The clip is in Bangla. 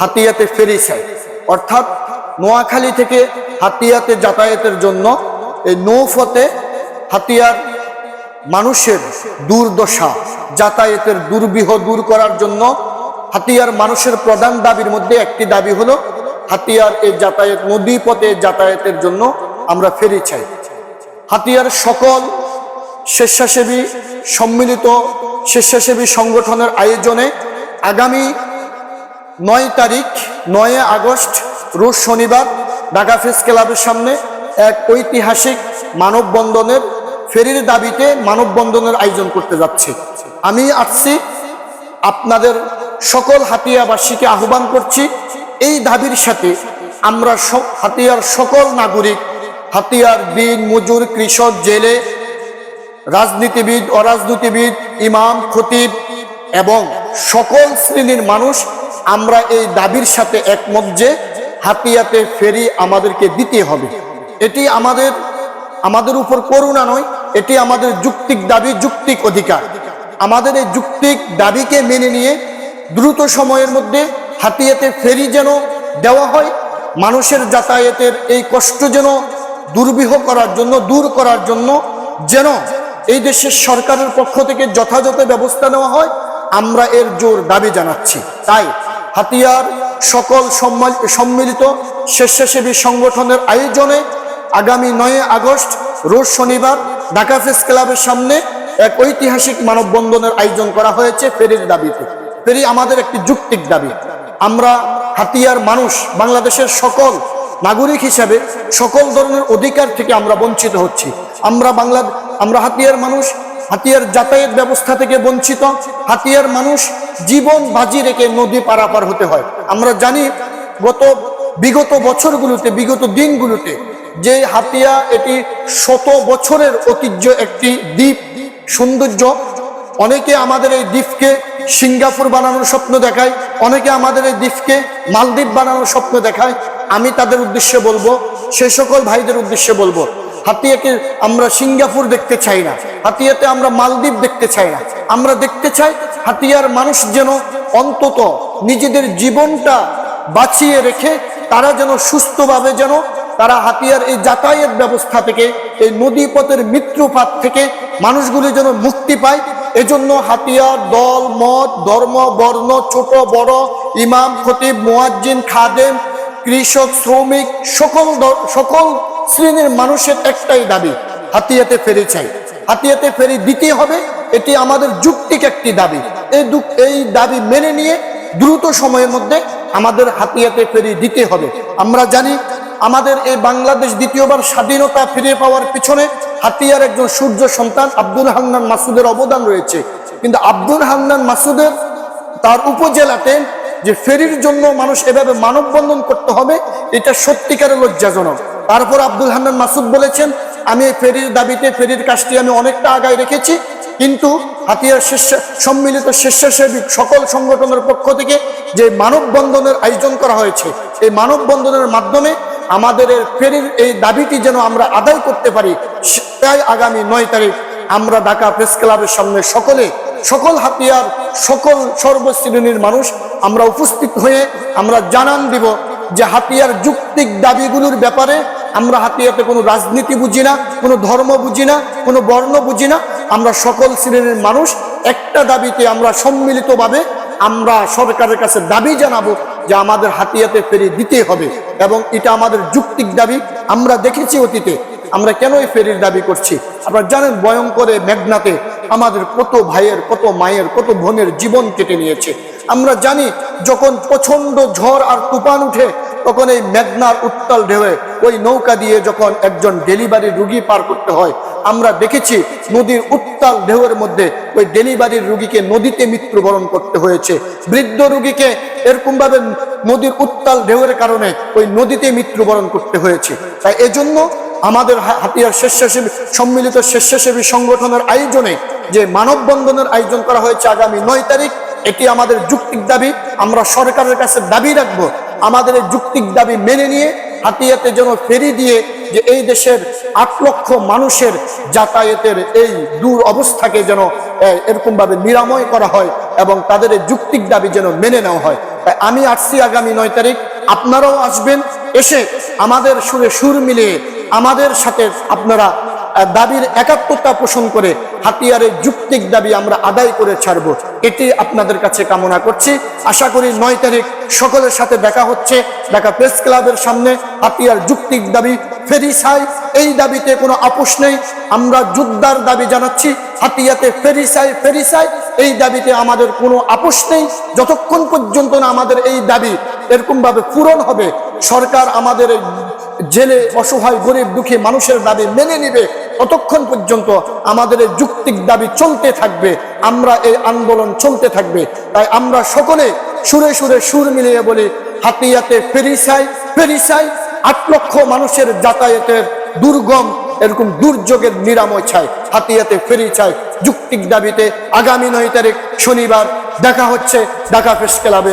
হাতিয়াতে ফেরি অর্থাৎ নোয়াখালী থেকে হাতিয়াতে যাতায়াতের জন্য এই নৌফতে হাতিয়ার মানুষের দুর্দশা, যাতায়াতের দুর্বিহ দূর করার জন্য হাতিয়ার মানুষের প্রধান দাবির মধ্যে একটি দাবি হলো, হাতিয়ার এই যাতায়াত নদী পথে যাতায়াতের জন্য আমরা ফেরি চাই। হাতিয়ার সকল স্বেচ্ছাসেবী সম্মিলিত স্বেচ্ছাসেবী সংগঠনের আয়োজনে আগামী নয় তারিখ, নয় আগস্ট, রোজ শনিবার ঢাকা প্রেস ক্লাবের সামনে এক ঐতিহাসিক মানববন্ধনের ফেরির দাবিতে মানববন্ধনের আয়োজন করতে যাচ্ছে। আমি আসছি আপনাদের সকল হাতিয়াবাসীকে আহ্বান করছি, এই দাবির সাথে আমরা হাতিয়ার সকল নাগরিক, হাতিয়ার দিন মজুর, কৃষক, জেলে, রাজনীতিবিদ, অরাজনীতিবিদ, ইমাম, খতিব এবং সকল শ্রেণির মানুষ আমরা এই দাবির সাথে একমত যে হাতিয়াতে ফেরি আমাদেরকে দিতে হবে। এটি আমাদের আমাদের উপর করুণা নয়, এটি আমাদের যুক্তিক দাবি, যুক্তিক অধিকার। আমাদের এই যুক্তিক দাবিকে মেনে নিয়ে দ্রুত সময়ের মধ্যে হাতিয়াতে ফেরি যেন দেওয়া হয়, মানুষের যাতায়াতের এই কষ্ট যেন দুর্বিহ করার জন্য, দূর করার জন্য যেন এই দেশের সরকারের পক্ষ থেকে যথাযথ ব্যবস্থা নেওয়া হয়, আমরা এর জোর দাবি জানাচ্ছি। তাই হাতিয়ার, সকল সম্মিলিত স্বেচ্ছাসেবী সংগঠনের আয়োজনে আগামী নয় আগস্ট, রোজ শনিবার ঢাকা প্রেস ক্লাবের সামনে এক ঐতিহাসিক মানববন্ধনের আয়োজন করা হয়েছে ফেরির দাবিতে। ফেরি আমাদের একটি যুক্তিক দাবি। আমরা হাতিয়ার মানুষ, বাংলাদেশের সকল নাগরিক হিসাবে সকল ধরনের অধিকার থেকে আমরা বঞ্চিত হচ্ছি। আমরা বাংলা আমরা হাতিয়ার মানুষ, হাতিয়ার যাতায়াত ব্যবস্থা থেকে বঞ্চিত, হাতিয়ার মানুষ জীবন বাজি রেখে নদী পারাপার হতে হয়। আমরা জানি গত বিগত বছরগুলোতে, বিগত দিনগুলোতে যে হাতিয়া এটি শত বছরের ঐতিহ্য একটি দ্বীপ, সৌন্দর্য। অনেকে আমাদের এই দ্বীপকে সিঙ্গাপুর বানানোর স্বপ্ন দেখায়, অনেকে আমাদের এই দ্বীপকে মালদ্বীপ বানানোর স্বপ্ন দেখায়। আমি তাদের উদ্দেশ্যে বলব, সে সকল ভাইদের উদ্দেশ্যে বলব, হাতিয়াকে আমরা সিঙ্গাপুর দেখতে চাই না, হাতিয়াতে আমরা মালদ্বীপ দেখতে চাই না। আমরা দেখতে চাই হাতিয়ার মানুষ যেন অন্তত নিজেদের জীবনটা বাঁচিয়ে রেখে তারা যেন সুস্থভাবে যেন তারা হাতিয়ার এই যাতায়াত ব্যবস্থা থেকে, এই নদী পথের মৃত্যুপাত থেকে মানুষগুলি যেন মুক্তি পায়। এজন্য হাতিয়ার, দল, মত, ধর্ম, বর্ণ, ছোট, বড়, ইমাম, খতিব, মোয়াজ্জিন, খাদেম, কৃষক, শ্রমিক, সকল সকল শ্রেণির মানুষের একটাই দাবি, হাতিয়াতে ফেরি চাই। হাতিয়াতে ফেরি দিতে হবে, এটি আমাদের যুক্তিক একটি দাবি। এই দু- এই দাবি মেনে নিয়ে দ্রুত সময়ের মধ্যে আমাদের হাতিয়াতে ফেরি দিতে হবে। আমরা জানি আমাদের এই বাংলাদেশ দ্বিতীয়বার স্বাধীনতা ফিরে পাওয়ার পিছনে হাতিয়ার একজন সূর্য সন্তান আব্দুল হান্নান মাসুদের অবদান রয়েছে। কিন্তু আব্দুল হান্নান মাসুদের তার উপজেলাতে যে ফেরির জন্য মানুষ এভাবে মানববন্ধন করতে হবে, এটা সত্যিকারের লজ্জাজনক। তারপর আব্দুল হান্নান মাসুদ বলেছেন, আমি এই ফেরির দাবিতে, ফেরির কাজটি আমি অনেকটা আগায় রেখেছি। কিন্তু হাতিয়ার শীর্ষ সম্মিলিত স্বেচ্ছাসেবী সকল সংগঠনের পক্ষ থেকে যে মানববন্ধনের আয়োজন করা হয়েছে, এই মানববন্ধনের মাধ্যমে আমাদের ফেরির এই দাবিটি যেন আমরা আদায় করতে পারি তাই আগামী নয় তারিখ আমরা ঢাকা প্রেস ক্লাবের সামনে সকলে, সকল হাতিয়ার, সকল সর্বশ্রেণীর মানুষ আমরা উপস্থিত হয়ে আমরা জানান দিব যে হাতিয়ার যুক্তিক দাবিগুলোর ব্যাপারে আমরা হাতিয়াতে কোনো রাজনীতি বুঝি না, কোনো ধর্ম বুঝি না, কোনো বর্ণ বুঝি না আমরা সকল শ্রেণির মানুষ, একটা দাবিতে আমরা সম্মিলিতভাবে আমরা সরকারের কাছে দাবি জানাব যে আমাদের হাতিয়াতে ফেরি দিতে হবে এবং এটা আমাদের যুক্তিক দাবি। আমরা দেখেছি অতীতে আমরা কেন এই ফেরির দাবি করছি? আপনারা জানেন ভয়ঙ্করে মেঘনাতে আমাদের কত ভাইয়ের, কত মায়ের, কত বোনের জীবন কেটে নিয়েছে। আমরা জানি যখন প্রচণ্ড ঝড় আর তুফান উঠে তখন এই মেঘনার উত্তাল ঢেউয়ে ওই নৌকা দিয়ে যখন একজন ডেলিভারি রুগী পার করতে হয়, আমরা দেখেছি নদীর উত্তাল ঢেউয়ের মধ্যে ওই ডেলিভারির রুগীকে নদীতে মৃত্যুবরণ করতে হয়েছে। বৃদ্ধ রুগীকে এরকম ভাবে নদীর উত্তাল ঢেউয়ের কারণে ওই নদীতে মৃত্যুবরণ করতে হয়েছে। তাই এজন্য আমাদের হাতিয়ার স্বেচ্ছাসেবী, সম্মিলিত স্বেচ্ছাসেবী সংগঠনের আয়োজনে যে মানববন্ধনের আয়োজন করা হয়েছে আগামী নয় তারিখ, এটি আমাদের যুক্তিক দাবি। আমরা সরকারের কাছে দাবি রাখব আমাদের যুক্তিক দাবি মেনে নিয়ে হাতিয়াতে যেন ফেরি দিয়ে যে এই দেশের আট লক্ষ মানুষের যাতায়াতের এই দূর অবস্থাকে যেন এরকম ভাবে নিরাময় করা হয় এবং তাদের যুক্তিক দাবি যেন মেনে নেওয়া হয়। তাই আমি আসছি আগামী নয় তারিখ, আপনারাও আসবেন, এসে আমাদের সুরে সুর মিলিয়ে আমাদের সাথে আপনারা দাবির একাত্মতা পোষণ করে হাতিয়ারের যুক্তিক দাবি আমরা আদায় করে ছাড়ব। এটি আপনাদের কাছে কামনা করছি। আশা করি নয় তারিখ সকলের সাথে দেখা হচ্ছে। ঢাকা প্রেস ক্লাবের সামনে হাতিয়ার যুক্তিক দাবি ফেরি চাই এই দাবিতে কোনো আপোষ নেই। আমরা যুদ্ধার দাবি জানাচ্ছি। হাতিয়াতে ফেরি চাই ফেরি চাই এই দাবিতে আমাদের কোনো আপোষ নেই। যতক্ষণ পর্যন্ত না আমাদের এই দাবি এরকম ভাবে পূরণ হবে, সরকার আমাদের জেলে অসহায়, গরিব, দুঃখী মানুষের দাবি মেনে নিবে। ততক্ষণ পর্যন্ত আমাদের যুক্তিক দাবি চলতে থাকবে, আমরা এই আন্দোলন চলতে থাকবে। তাই আমরা সকলে সুরে সুরে সুর মিলিয়ে বলি, হাতিয়াতে ফেরি চাই ফেরি আট লক্ষ মানুষের যাতায়াতের দুর্গম, এরকম দুর্যোগের নিরাময় চাই হাতিয়াতে ফেরি চাই যুক্তিক দাবিতে আগামী নয় তারিখ শনিবার দেখা হচ্ছে ঢাকা প্রেস ক্লাবে।